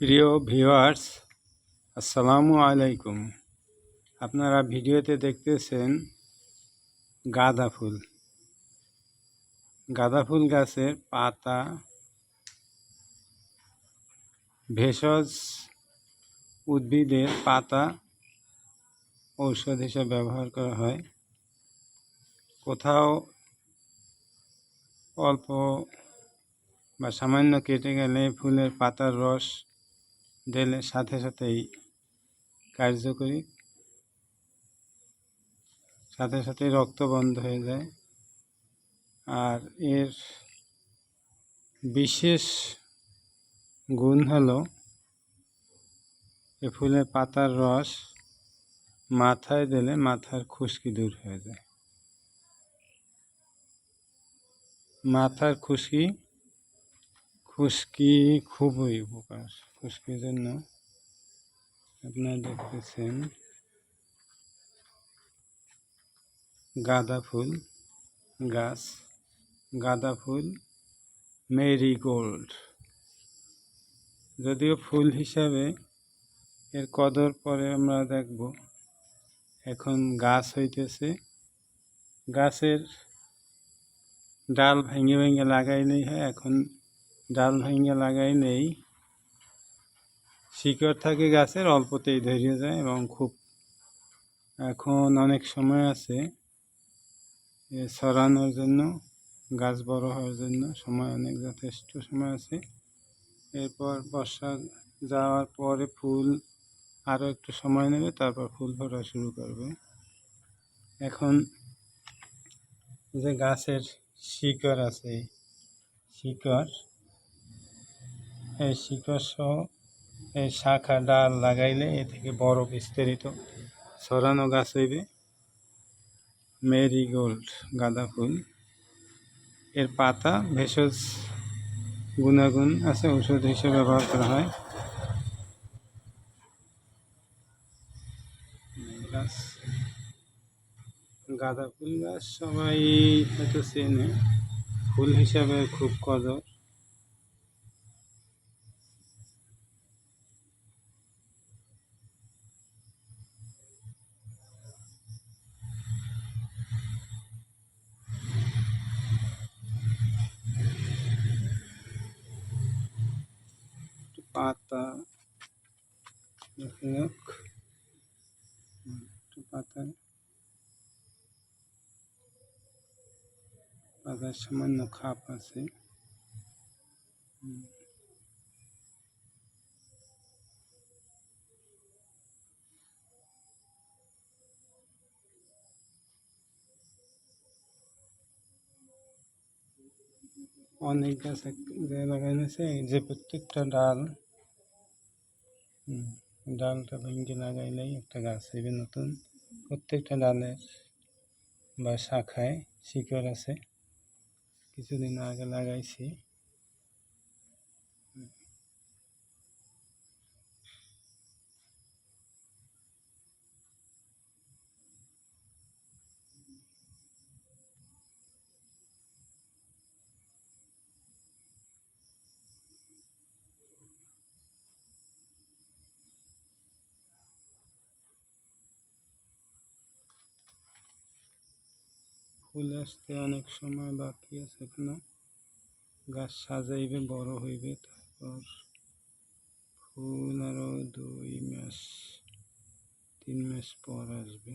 প্রিয় ভিউয়ার্স, আসসালামু আলাইকুম। আপনারা ভিডিওতে দেখতেছেন গাঁদা ফুল। গাঁদা ফুল গাছের পাতা ভেষজ উদ্ভিদের পাতা ঔষধ হিসেবে ব্যবহার করা হয়। কোথাও অল্প বা সামান্য কেটে গেলে ফুলের পাতার রস দিলে সাথে সাথেই কার্যকরী। সাথে সাথে রক্ত বন্ধ হয়ে যায়। আর এর বিশেষ গুণ হলো এ ফুলের পাতার রস মাথায় দিলে মাথার খুশকি দূর হয়ে যায়। মাথার খুশকি খুশকি খুবই উপকার। খুশকির জন্য আপনারা দেখতেছেন গাঁদা ফুল, গাছ, গাঁদা ফুল, মেরিগোল্ড। যদিও ফুল হিসাবে এর কদর পরে আমরা দেখব, এখন গাছ হইতেছে। গাছের ডাল ভেঙে ভেঙে লাগাইলেই হয়, এখন ডাল ভেঙে লাগাইলেই শিকড় থাকে গাছের, অল্পতেই ধরে যায় এবং খুব এখন অনেক সময় আছে ছড়ানোর জন্য, গাছ বড় হওয়ার জন্য সময় অনেক যথেষ্ট সময় আছে। এরপর বর্ষা যাওয়ার পরে ফুল আরও একটু সময় নেবে, তারপর ফুল ফোটা শুরু করবে। এখন যে গাছের শিকড় আছে, শিকড়, এই শিকড় সহ এই শাখা ডাল লাগাইলে এ থেকে বড় বিস্তারিত। ছড়ানো গাছ হইবে মেরিগোল্ড, গাঁদা ফুল। এর পাতা ভেষজ গুণাগুণ আছে, ঔষধ হিসেবে ব্যবহার করা হয়। গাছ। গাঁদা ফুল গাছ সবাই হয়তো চেনে। ফুল হিসাবে খুব কদর। পাতা দেখা যাক একটু পাতা পাতার সামান্য খাপ আছে হুম। অনেক গাছ এক জায়গায় লাগানো আছে এই যে প্রত্যেকটা ডাল হুম, ডালটা ভেঙে লাগাইলেই একটা গাছ হবে নতুন। প্রত্যেকটা ডালের বা শাখায় শিকড় আছে। কিছুদিন আগে লাগাইছি। ফুল আসতে অনেক সময় বাকি আছে এখনও। গাছ সাজাইবে, বড় হইবে, তারপর ফুল আরও দুই মাস, তিন মাস পর আসবে।